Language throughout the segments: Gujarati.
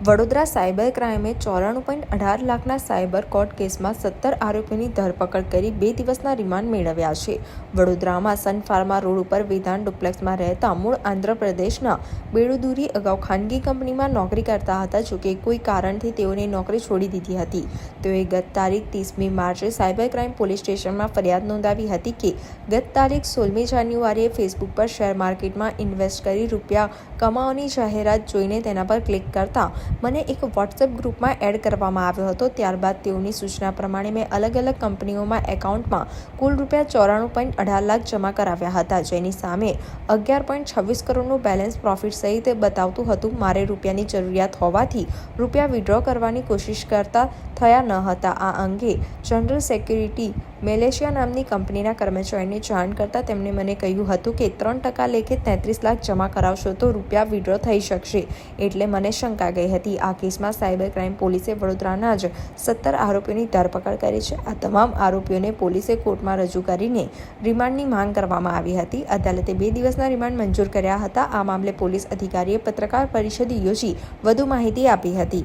વડોદરા સાયબર ક્રાઇમે ચોરાણું પોઈન્ટ અઢાર લાખના સાયબર કોર્ટ કેસમાં સત્તર આરોપીની ધરપકડ કરી બે દિવસના રિમાન્ડ મેળવ્યા છે. વડોદરામાં સન ફાર્મા રોડ ઉપર વેદાંત ડુપ્લેક્સમાં રહેતા મૂળ આંધ્રપ્રદેશના બેડુદુરી અગાઉ ખાનગી કંપનીમાં નોકરી કરતા હતા જોકે કોઈ કારણથી તેઓને નોકરી છોડી દીધી હતી. તેઓએ ગત તારીખ ત્રીસમી માર્ચે સાયબર ક્રાઇમ પોલીસ સ્ટેશનમાં ફરિયાદ નોંધાવી હતી કે, ગત તારીખ સોળમી જાન્યુઆરીએ ફેસબુક પર શેર માર્કેટમાં ઇન્વેસ્ટ કરી રૂપિયા કમાવાની જાહેરાત જોઈને તેના પર ક્લિક કરતા મને એક વોટ્સએપ ગ્રુપમાં એડ કરવામાં આવ્યો હતો. ત્યારબાદ તેઓની સૂચના પ્રમાણે મેં અલગ અલગ કંપનીઓમાં એકાઉન્ટમાં કુલ રૂપિયા ચોરાણું પોઈન્ટ અઢાર લાખ જમા કરાવ્યા હતા, જેની સામે અગિયાર પોઈન્ટ છવ્વીસ કરોડનું બેલેન્સ પ્રોફિટ સહિત બતાવતું હતું. મારે રૂપિયાની જરૂરિયાત હોવાથી રૂપિયા વિડ્રો કરવાની કોશિશ કરતા થયા ન હતા. આ અંગે જનરલ સેક્યુરિટી મેલેશિયા નામની કંપનીના કર્મચારીને જાણ કરતાં તેમણે મને કહ્યું હતું કે, ત્રણ ટકા લેખે તેત્રીસ લાખ જમા કરાવશો તો રૂપિયા વિડ્રો થઈ શકશે. એટલે મને શંકા ગઈ હતી. આ કેસમાં સાયબર ક્રાઇમ પોલીસે વડોદરાના જ સત્તર આરોપીઓની ધરપકડ કરી છે. આ તમામ આરોપીઓને પોલીસે કોર્ટમાં રજૂ કરીને રિમાન્ડની માંગ કરવામાં આવી હતી. અદાલતે બે દિવસના રિમાન્ડ મંજૂર કર્યા હતા. આ મામલે પોલીસ અધિકારીએ પત્રકાર પરિષદ યોજી વધુ માહિતી આપી હતી.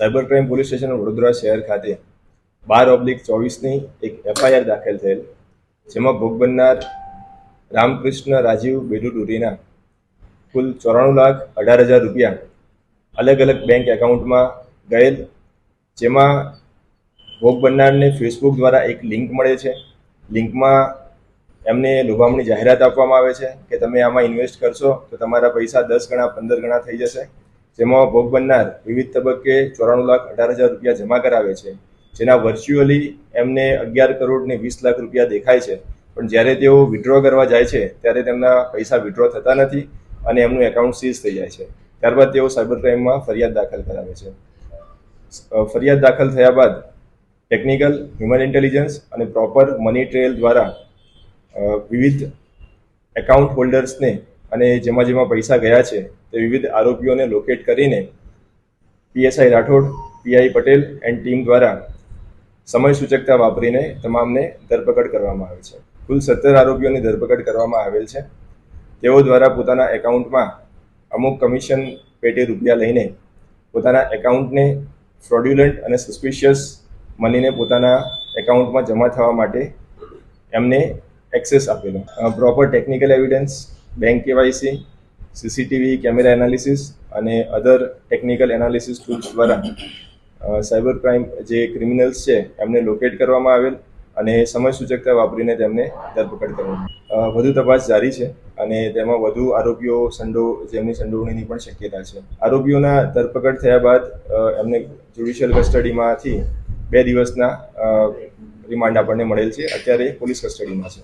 Cyber crime police station Vadodara શહેર ખાતે બાર ઓબ્લિક ચોવીસની એક એફઆઈઆર દાખલ થયેલ, જેમાં ભોગ બનનાર રામકૃષ્ણ રાજીવ બેડુડુરીના કુલ ચોરાણું લાખ અઢાર હજાર રૂપિયા અલગ અલગ બેંક એકાઉન્ટમાં ગયેલ, જેમાં ભોગ બનનારને ફેસબુક દ્વારા એક લિંક મળે છે. લિંકમાં એમને લોભામણી જાહેરાત આપવામાં આવે છે કે તમે આમાં ઇન્વેસ્ટ કરશો તો તમારા પૈસા દસ ગણા, પંદર ગણા થઈ જશે. જેમાં ભોગ બનનાર વિવિધ તબક્કે ચોરાણું લાખ અઢાર હજાર રૂપિયા જમા કરાવે છે. જેના વર્ચ્યુઅલી એમને અગિયાર કરોડ ને વીસ લાખ રૂપિયા દેખાય છે. પણ જ્યારે તેઓ વિડ્રો કરવા જાય છે, ત્યારે તેમના પૈસા વિડ્રો થતા નથી અને એમનું એકાઉન્ટ સીઝ થઈ જાય છે. ત્યારબાદ તેઓ સાયબર ક્રાઇમમાં ફરિયાદ દાખલ કરાવે છે. ફરિયાદ દાખલ થયા બાદ ટેકનિકલ હ્યુમન ઇન્ટેલિજન્સ અને પ્રોપર મની ટ્રેલ દ્વારા વિવિધ એકાઉન્ટ હોલ્ડર્સને અને જેમાં જેમાં પૈસા ગયા છે, તે વિવિધ આરોપીઓને લોકેટ કરીને PSI Rathod PI Patel and team દ્વારા સમય સૂચકતા વાપરીને તમામને ધરપકડ કરવામાં આવે છે. કુલ સત્તર આરોપીઓની ધરપકડ કરવામાં આવેલ છે. તેઓ દ્વારા પોતાના એકાઉન્ટમાં અમુક કમિશન પેટે રૂપિયા લઈને પોતાના એકાઉન્ટને ફ્રોડ્યુલન્ટ અને સસ્પિશિયસ મનીને પોતાના એકાઉન્ટમાં જમા થવા માટે એમને એક્સેસ આપેલો. Proper technical evidence, bank KYC, CCTV camera analysis અને અધર ટેકનિકલ એનાલિસિસ ટૂલ્સ દ્વારા સાયબર ક્રાઇમ જે ક્રિમિનલ્સ છે એમને લોકેટ કરવામાં આવેલ અને સમય સૂચકતા વાપરીને તેમને ધરપકડ કરવામાં વધુ તપાસ જારી છે અને તેમાં વધુ આરોપીઓ સંડો જેમની સંડોવણીની પણ શક્યતા છે. આરોપીઓના ધરપકડ થયા બાદ એમને જ્યુડિશિયલ કસ્ટડીમાંથી બે દિવસના રિમાન્ડ આપણને મળેલ છે. અત્યારે પોલીસ કસ્ટડીમાં છે.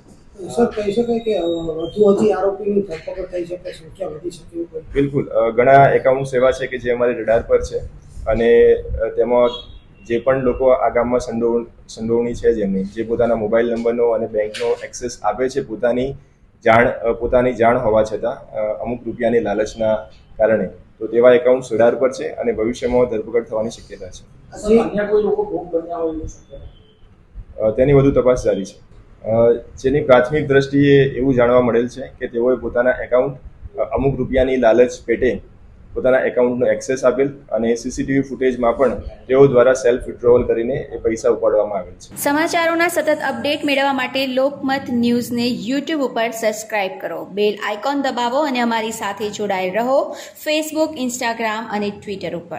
સર કહી શકાય કે વધુ હજી આરોપીની ધરપકડ થઈ શકે સંખ્યા વધી શકે બિલકુલ. ઘણા એકાઉન્ટ્સ એવા છે કે જે અમારી રડાર પર છે. અને તેમાં જે પણ લોકો આ ગામમાં સંડોવ સંડોવણી છે જેમની જે પોતાના મોબાઈલ નંબરનો અને બેંકનો એક્સેસ આપે છે પોતાની જાણ પોતાની જાણ હોવા છતાં અમુક રૂપિયાની લાલચના કારણે. તો તેવા એકાઉન્ટ સુધાર પર છે અને ભવિષ્યમાં ધરપકડ થવાની શક્યતા છે. તેની વધુ તપાસ જારી છે. જેની પ્રાથમિક દ્રષ્ટિએ એવું જાણવા મળેલ છે કે તેઓએ પોતાના એકાઉન્ટ અમુક રૂપિયાની લાલચ પેટે પોતાના એકાઉન્ટનો એક્સેસ આપેલ અને સીસીટીવી ફૂટેજમાં પણ તેઓ દ્વારા સેલ્ફ વિડ્રોવલ કરીને એ પૈસા ઉપાડવામાં આવેલ છે. સમાચારોના સતત અપડેટ મેળવવા માટે લોકમત ન્યૂઝને યુટ્યુબ ઉપર સબસ્ક્રાઇબ કરો. બેલ આઇકોન દબાવો અને અમારી સાથે જોડાયેલ રહો. ફેસબુક ઇન્સ્ટાગ્રામ અને ટ્વિટર ઉપર.